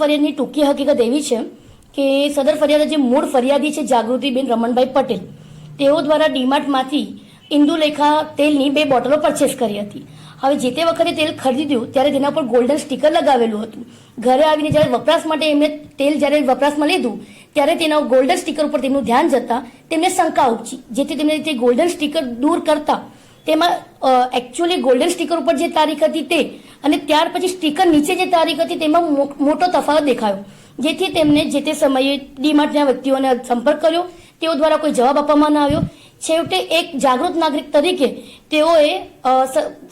ફરિયાદની ટૂંકી હકીકત એવી છે કે સદર ફરિયાદ જે મૂળ ફરિયાદી છે જાગૃતિબેન રમણભાઈ પટેલ, તેઓ દ્વારા ડીમાર્ટમાંથી ઇન્દુલેખા તેલની બે બોટલો પરચેસ કરી હતી. હવે જે તે વખતે તેલ ખરીદ્યું ત્યારે તેના પર ગોલ્ડન સ્ટીકર લગાવેલું હતું. ઘરે આવીને જ્યારે વપરાશ માટે એમણે તેલ જ્યારે વપરાશમાં લીધું, ત્યારે તેના ગોલ્ડન સ્ટીકર ઉપર તેમનું ધ્યાન જતા તેમને શંકા ઉપજી. જેથી તેમને તે ગોલ્ડન સ્ટીકર દૂર કરતા તેમાં એકચ્યુઅલી ગોલ્ડન સ્ટીકર ઉપર જે તારીખ હતી તે અને ત્યાર પછી સ્ટીકર નીચે જે તારીખ હતી તેમાં મોટો તફાવત દેખાયો. જેથી તેમને જે તે સમયે ડીમાર્ટના વ્યક્તિઓને સંપર્ક કર્યો, તેઓ દ્વારા કોઈ જવાબ આપવામાં ન આવ્યો. છેવટે એક જાગૃત નાગરિક તરીકે તેઓએ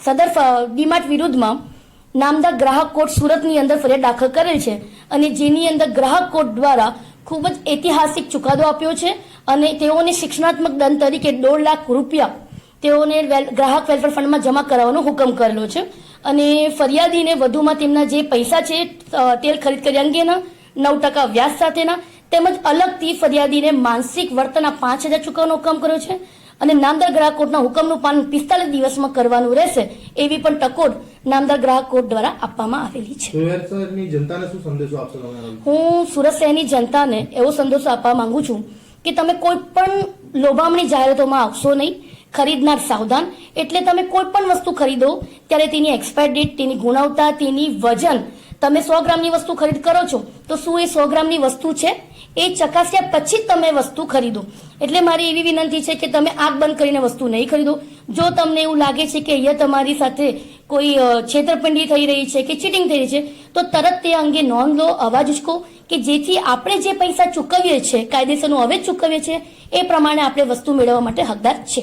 સદર ડીમાર્ટ વિરુદ્ધમાં નામદાર ગ્રાહક કોર્ટ સુરતની અંદર ફરિયાદ દાખલ કરેલ છે અને જેની અંદર ગ્રાહક કોર્ટ દ્વારા ખૂબ જ ઐતિહાસિક ચુકાદો આપ્યો છે અને તેઓને શિક્ષણાત્મક દંડ તરીકે દોઢ લાખ રૂપિયા તેઓને ગ્રાહક વેલફેર ફંડમાં જમા કરાવવાનો હુકમ કરેલો છે. અને ફરિયાદીને વધુમાં તેમના જે પૈસા છે તેલ ખરીદ કરી અંગેના નવ ટકા વ્યાજ સાથેના તેમજ અલગથી ફરિયાદીને માનસિક વર્તનના પાંચ હજાર ચૂકવવાનો હુકમ કર્યો છે. અને નામદાર ગ્રાહક કોર્ટના હુકમનું પાલન પિસ્તાલીસ દિવસમાં કરવાનું રહેશે એવી પણ ટકોર નામદાર ગ્રાહક કોર્ટ દ્વારા આપવામાં આવેલી છે? હું સુરત શહેરની જનતાને એવો સંદેશો આપવા માંગુ છું કે તમે કોઈ પણ લોભામણી જાહેરાતોમાં આવશો નહીં ખરીદનાર સાવધાન. એટલે તમે કોઈ પણ વસ્તુ ખરીદો, ત્યારે તેની એક્સપાયર ડેટ તેની ગુણવત્તા, તેની વજન તમે સો ગ્રામની વસ્તુ ખરીદ કરો છો, તો શું એ સો ગ્રામની વસ્તુ છે? એ ચકાસ્યા પછી જ તમે વસ્તુ ખરીદો. એટલે મારી એવી વિનંતી છે કે તમે આંખ બંધ કરીને વસ્તુ નહીં ખરીદો. જો તમને એવું લાગે છે કે અહીંયા તમારી સાથે કોઈ છેતરપિંડી થઈ રહી છે કે ચીટિંગ થઈ રહી છે, તો તરત તે અંગે નોંધ લો, અવાજ ઉચકો કે જેથી આપણે જે પૈસા ચૂકવીએ છીએ કાયદેસરનું હવે ચૂકવીએ છીએ એ પ્રમાણે આપણે વસ્તુ મેળવવા માટે હકદાર છે